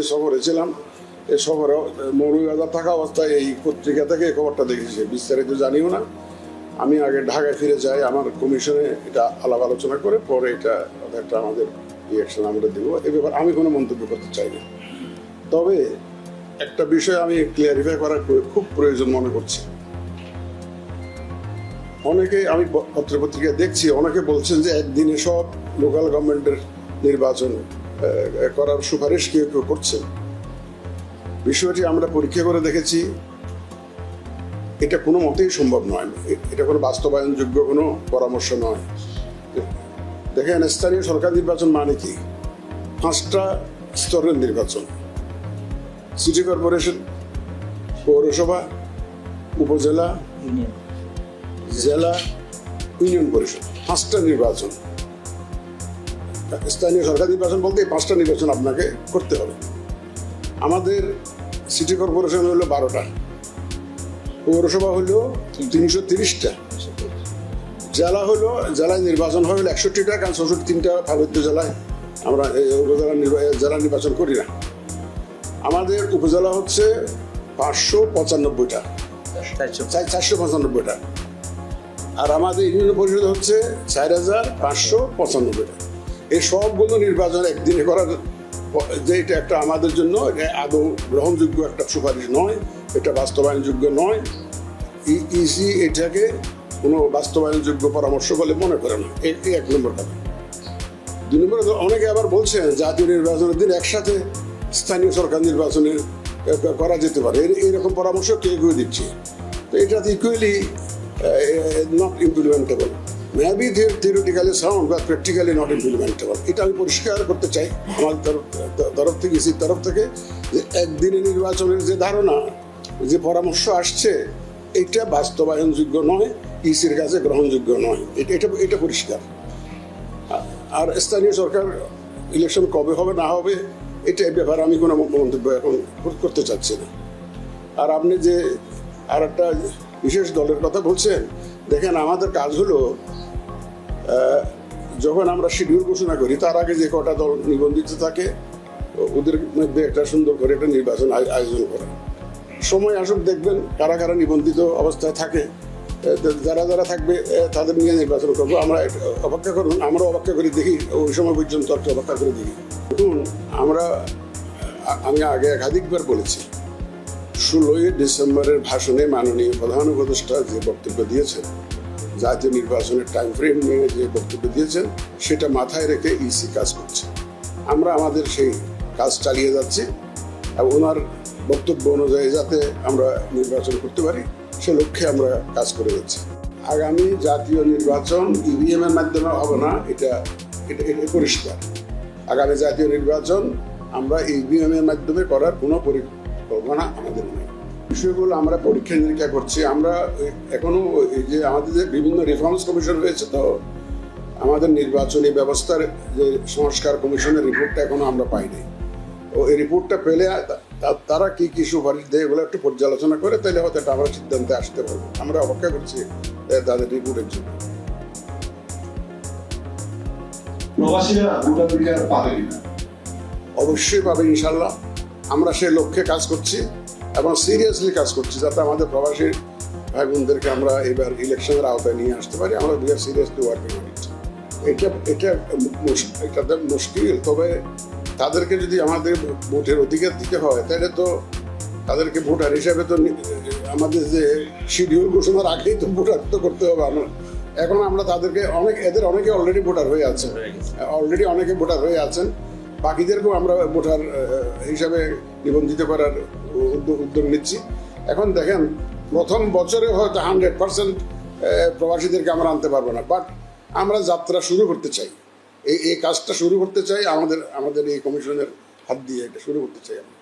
আমি সফরে ছিলাম। এই সফরে মৌলভীবাজার থাকা অবস্থায় এই পত্রিকা থেকে এই খবরটা দেখেছি। বিস্তারিত জানিও না। আমি আগে ঢাকায় ফিরে যাই, আমার কমিশনে এটা আলাপ আলোচনা করে পরে এটা একটা আমাদের রিয়াকশন আমরা দেবো। এ ব্যাপারে আমি কোনো মন্তব্য করতে চাই না। তবে একটা বিষয় আমি ক্লিয়ারিফাই করার খুব প্রয়োজন মনে করছি। অনেকে আমি পত্র পত্রিকায় দেখছি, অনেকে বলছেন যে একদিনে সব লোকাল গভর্নমেন্টের নির্বাচন করার সুপারিশ কেউ কেউ করছেন। বিষয়টি আমরা পরীক্ষা করে দেখেছি। এটা কোনো মতেই সম্ভব নয়। এটা কোনো বাস্তবায়নযোগ্য কোনো পরামর্শ নয়। দেখেন স্থানীয় সরকার নির্বাচন মানে কি? পাঁচটা স্তরের নির্বাচন। সিটি কর্পোরেশন পৌরসভা উপজেলা জেলা ইউনিয়ন পরিষদ। পাঁচটা নির্বাচন। স্থানীয় সরকার নির্বাচন বলতে পাঁচটা নির্বাচন আপনাকে করতে হবে। আমাদের সিটি কর্পোরেশন হলো বারোটা, পৌরসভা হলো তিনশো তিরিশটা, জেলা হলো, জেলায় নির্বাচন হবে একষট্টিটা, কারণ চৌষট্টি তিনটা পার্বত্য জেলায় আমরা উপজেলা জেলা নির্বাচন করি না। আমাদের উপজেলা হচ্ছে পাঁচশো পঁচানব্বইটা চারশো পঁচানব্বইটা, আর আমাদের ইউনিয়ন পরিষদ হচ্ছে চার হাজার পাঁচশো পঁচানব্বইটা। এই সবগুলো নির্বাচন একদিনে করার যে এটা একটা আমাদের জন্য আদৌ গ্রহণযোগ্য একটা সুপারিশ নয়, এটা বাস্তবায়নযোগ্য নয়। ইসি এটাকে কোনো বাস্তবায়নযোগ্য পরামর্শ বলে মনে করে না। এই এক নম্বর কথা। দুই নম্বর অনেকে আবার বলছেন জাতীয় নির্বাচনের দিন একসাথে স্থানীয় সরকার নির্বাচনের করা যেতে পারে। এইরকম পরামর্শ কে কেউ দিচ্ছে? তো এটা equally not implementable maybe theoretically sound বা প্র্যাকটিক্যালি নট ইমপ্লিমেন্টেবল এটা আমি পরিষ্কার করতে চাই। আমার তরফ থেকে ইসির তরফ থেকে যে একদিনে নির্বাচনের যে ধারণা, যে পরামর্শ আসছে, এটা বাস্তবায়নযোগ্য নয় ইসির কাছে গ্রহণযোগ্য নয়। এটা এটা এটা পরিষ্কার। আর স্থানীয় সরকার ইলেকশন কবে হবে, না হবে এটা ব্যাপারে আমি কোনো মন্তব্য এখন করতে চাচ্ছি না। আর আপনি যে আর একটা বিশেষ দলের কথা বলছেন, দেখেন আমাদের কাজ হলো যখন আমরা শিডিউল ঘোষণা করি, তার আগে যে কটা দল নিবন্ধিত থাকে, ওদের মধ্যে একটা সুন্দর করে একটা নির্বাচন আয়- আয়োজন করা। সময় আসুক, দেখবেন কারা কারা নিবন্ধিত অবস্থায় থাকে। যারা যারা থাকবে তাদের নিয়ে নির্বাচন করব। আমরা অপেক্ষা করুন আমরা অপেক্ষা করি দেখি, ওই সময় পর্যন্ত একটু অপেক্ষা করে দেখি। দেখুন, আমরা আমি আগে একাধিকবার বলেছি, ষোলোই ডিসেম্বরের ভাষণে মাননীয় প্রধান উপদেষ্টা যে বক্তব্য দিয়েছেন জাতীয় নির্বাচনের টাইম ফ্রেম নিয়ে যে বক্তব্য দিয়েছেন, সেটা মাথায় রেখে ইসি কাজ করছে। আমরা আমাদের সেই কাজ চালিয়ে যাচ্ছি এবং ওনার বক্তব্য অনুযায়ী যাতে আমরা নির্বাচন করতে পারি, সে লক্ষ্যে আমরা কাজ করে যাচ্ছি। আগামী জাতীয় নির্বাচন ইভিএম এর মাধ্যমে হবে না, এটা এটা এটা পরিষ্কার। আগামী জাতীয় নির্বাচন আমরা ইভিএম এর মাধ্যমে করার কোনো পরিকল্পনা আমাদের নেই। বিষয়গুলো আমরা পরীক্ষা নিরীক্ষা করছি। আমরা এখনও এই যে আমাদের যে বিভিন্ন রিফর্মস কমিশন হয়েছে তো আমাদের নির্বাচনী ব্যবস্থার যে সংস্কার কমিশনের রিপোর্টটা এখনও আমরা পাইনি। ও এই রিপোর্টটা পেলে তারা কি কি সুপারিশ দেয় এগুলো একটু পর্যালোচনা করে তাহলে হয়তো একটা আমরা সিদ্ধান্তে আসতে পারব। আমরা অপেক্ষা করছি তাদের রিপোর্টের জন্য। প্রবাসীরা অবশ্যই পাবে ইনশাল্লাহ। আমরা সেই লক্ষ্যে কাজ করছি। এবং সিরিয়াসলি কাজ করছি যাতে আমাদের প্রবাসী ভাই বোনদেরকে আমরা এবার ইলেকশনের আওতায় নিয়ে আসতে পারি। আমরা we are seriously working on it এটা এটা এটা মুশকিল। তবে তাদেরকে যদি আমাদের ভোটের অধিকার দিতে হয় তাহলে তো তাদেরকে ভোটার হিসাবে তো আমাদের যে শিডিউল ঘোষণার আগেই তো ভোটার তো করতে হবে আমরা। এখন আমরা তাদেরকে অনেক এদের অনেকে অলরেডি ভোটার হয়ে আছে। অলরেডি অনেকে ভোটার হয়ে আছেন। বাকিদেরকেও আমরা ভোটার হিসাবে নিবন্ধিত করার উদ্যোগ নিচ্ছি। এখন দেখেন, প্রথম বছরে হয়তো হান্ড্রেড পার্সেন্ট প্রবাসীদেরকে আমরা আনতে পারব না। বাট আমরা যাত্রা শুরু করতে চাই। এই এই কাজটা শুরু করতে চাই, আমাদের আমাদের এই কমিশনের হাত দিয়ে এটা শুরু করতে চাই আমরা।